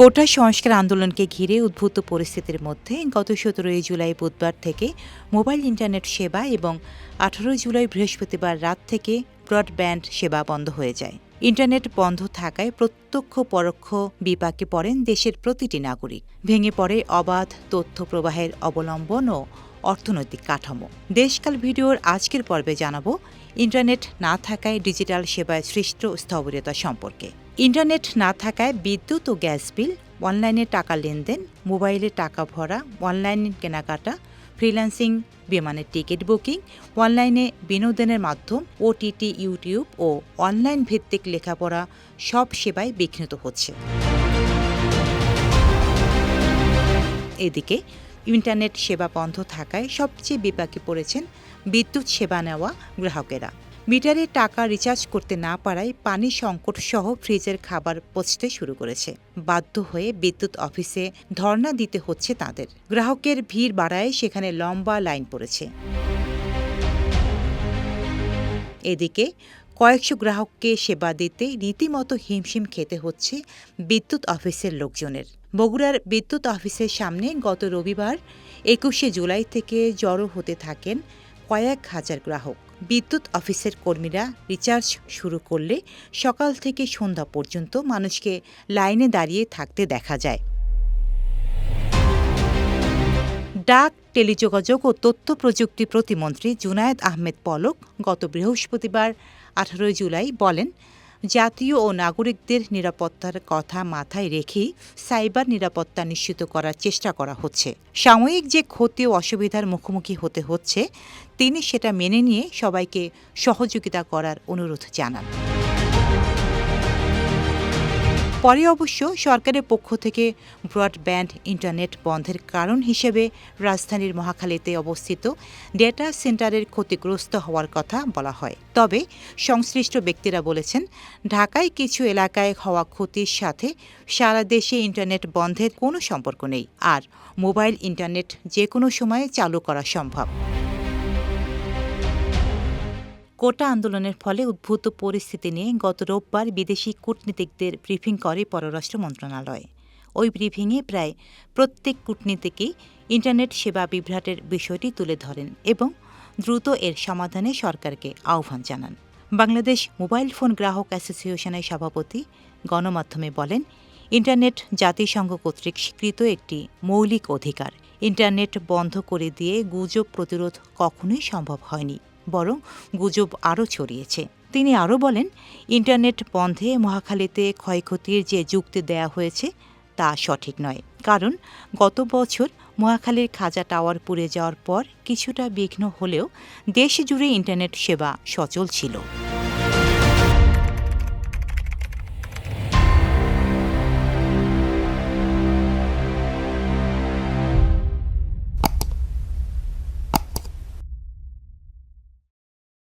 কোটা সংস্কার আন্দোলনকে ঘিরে উদ্ভূত পরিস্থিতির মধ্যে গত সতেরোই জুলাই বুধবার থেকে মোবাইল ইন্টারনেট সেবা এবং আঠারো জুলাই বৃহস্পতিবার রাত থেকে ব্রডব্যান্ড সেবা বন্ধ হয়ে যায়। ইন্টারনেট বন্ধ থাকায় প্রত্যক্ষ পরোক্ষ বিপাকে পড়েন দেশের প্রতিটি নাগরিক। ভেঙে পড়ে অবাধ তথ্য প্রবাহের অবলম্বন ও অর্থনৈতিক কাঠামো। দেশকাল ভিডিওর আজকের পর্বে জানাব, ইন্টারনেট না থাকায় ডিজিটাল সেবায় সৃষ্ট স্থবিরতা সম্পর্কে। ইন্টারনেট না থাকায় বিদ্যুৎ ও গ্যাস বিল, অনলাইনে টাকা লেনদেন, মোবাইলে টাকা ভরা, অনলাইন কেনাকাটা, ফ্রিল্যান্সিং, বিমানের টিকিট বুকিং, অনলাইনে বিনোদনের মাধ্যম, ওটিটি, ইউটিউব ও অনলাইন ভিত্তিক লেখাপড়া সব সেবায় বিঘ্নিত হচ্ছে। এদিকে ইন্টারনেট সেবা বন্ধ থাকায় সবচেয়ে বিপাকে পড়েছেন বিদ্যুৎ সেবা নেওয়া গ্রাহকেরা। মিটারে টাকা রিচার্জ করতে না পারায় পানি সংকট সহ ফ্রিজের খাবার পচতে শুরু করেছে। বাধ্য হয়ে বিদ্যুৎ অফিসে ধর্ণা দিতে হচ্ছে তাদের। গ্রাহকের ভিড় বাড়ায় সেখানে লম্বা লাইন পড়েছে। এদিকে কয়েকশো গ্রাহককে সেবা দিতে রীতিমতো হিমশিম খেতে হচ্ছে বিদ্যুৎ অফিসের লোকজনের। বগুড়ার বিদ্যুৎ অফিসের সামনে গত রবিবার একুশে জুলাই থেকে জড়ো হতে থাকেন কয়েক হাজার গ্রাহক। বিদ্যুৎ অফিসের কর্মীরা রিচার্জ শুরু করলে সকাল থেকে সন্ধ্যা পর্যন্ত মানুষকে লাইনে দাঁড়িয়ে থাকতে দেখা যায়। ডাক, টেলিযোগাযোগ ও তথ্য প্রযুক্তি প্রতিমন্ত্রী জুনায়েদ আহমেদ পলক গত বৃহস্পতিবার, আঠারোই জুলাই বলেন, জাতীয় ও নাগরিকদের নিরাপত্তার কথা মাথায় রেখেই সাইবার নিরাপত্তা নিশ্চিত করার চেষ্টা করা হচ্ছে। সাময়িক যে ক্ষতি ও অসুবিধার মুখোমুখি হতে হচ্ছে, তিনি সেটা মেনে নিয়ে সবাইকে সহযোগিতা করার অনুরোধ জানান। পরে অবশ্য সরকারের পক্ষ থেকে ব্রডব্যান্ড ইন্টারনেট বন্ধের কারণ হিসেবে রাজধানীর মহাখালীতে অবস্থিত ডেটা সেন্টারের ক্ষতিগ্রস্ত হওয়ার কথা বলা হয়। তবে সংশ্লিষ্ট ব্যক্তিরা বলেছেন, ঢাকায় কিছু এলাকায় হওয়া ক্ষতির সাথে সারা দেশে ইন্টারনেট বন্ধের কোনো সম্পর্ক নেই। আর মোবাইল ইন্টারনেট যে কোনো সময়ে চালু করা সম্ভব। কোটা আন্দোলনের ফলে উদ্ভূত পরিস্থিতি নিয়ে গত রোববার বিদেশি কূটনীতিকদের ব্রিফিং করে পররাষ্ট্র মন্ত্রণালয়। ওই ব্রিফিংয়ে প্রায় প্রত্যেক কূটনীতিকই ইন্টারনেট সেবা বিভ্রাটের বিষয়টি তুলে ধরেন এবং দ্রুত এর সমাধানে সরকারকে আহ্বান জানান। বাংলাদেশ মোবাইল ফোন গ্রাহক অ্যাসোসিয়েশনের সভাপতি গণমাধ্যমে বলেন, ইন্টারনেট জাতিসংঘ কর্তৃক স্বীকৃত একটি মৌলিক অধিকার। ইন্টারনেট বন্ধ করে দিয়ে গুজব প্রতিরোধ কখনোই সম্ভব হয়নি। বরং গুজব আরও ছড়িয়েছে। তিনি আরও বলেন, ইন্টারনেট বন্ধে মহাখালীতে ক্ষয়ক্ষতির যে যুক্তি দেয়া হয়েছে তা সঠিক নয়। কারণ গত বছর মহাখালীর খাজা টাওয়ার পুড়ে যাওয়ার পর কিছুটা বিঘ্ন হলেও দেশ জুড়ে ইন্টারনেট সেবা সচল ছিল।